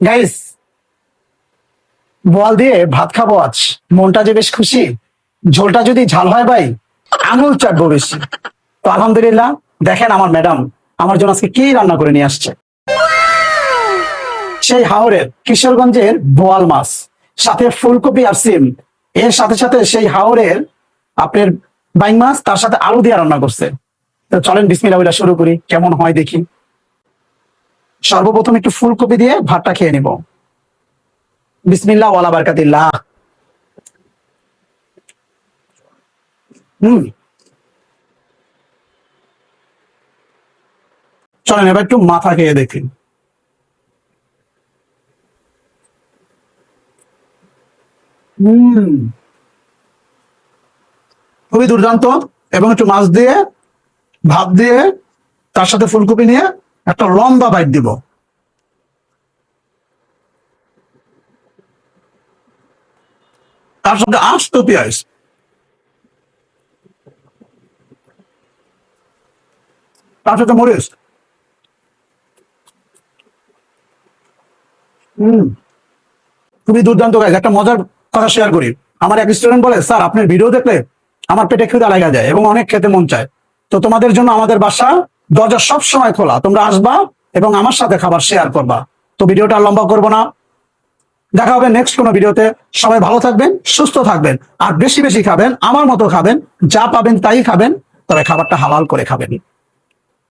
Guys বল দিয়ে ভাত খাব আজ। মনটা যে বেশ খুশি ঝোলটা যদি ঝাল হয় ভাই আঙুল চাটবো বেশি। তো আলহামদুলিল্লাহ দেখেন আমার ম্যাডাম আমার জন্য আজকে কি রান্না করে নিয়ে আসছে? সেই হাওরের কিশোরগঞ্জের বোয়াল মাছ সাথে ফুলকপি আর সিম। এর সাথে সাথে সেই হাওরের আপনার বাইং মাছ তার সাথে আলু দিয়ে রান্না করছে। তো চলেন বিসমিল্লাহ বলে শুরু করি কেমন হয় দেখি। সর্বপ্রথম একটু ফুলকপি দিয়ে ভাতটা খেয়ে নিব। বিসমিল্লাহ ওয়ালা বারকাতিল্লাহ। হুম। চলেন, এবার একটু মাথা খেয়ে দেখি। খুবই দুর্দান্ত এবং একটু মাছ দিয়ে, ভাত দিয়ে, তার সাথে ফুলকপি নিয়ে একটা লম্বা বাইট দিব। তার সাথে আস্ত পেঁয়াজ তার সাথে মরিচ হম। খুবই দুর্দান্ত গাইজ একটা মজার কথা শেয়ার করি। আমার এক স্টুডেন্ট বলে, স্যার আপনার ভিডিও দেখলে আমার পেটে ক্ষুদা লাগা যায় এবং অনেক খেতে মন চায়। তো তোমাদের জন্য আমাদের বাসা দরজা সব সময় খোলা। তোমরা আসবা এবং আমার সাথে খাবার শেয়ার করবা। তো ভিডিওটা লম্বা করব না। দেখা হবে নেক্সট কোনো ভিডিওতে। সবাই ভালো থাকবেন, সুস্থ থাকবেন, আর বেশি বেশি খাবেন, আমার মতো খাবেন, যা পাবেন তাই খাবেন, তবে খাবারটা হালাল করে খাবেন।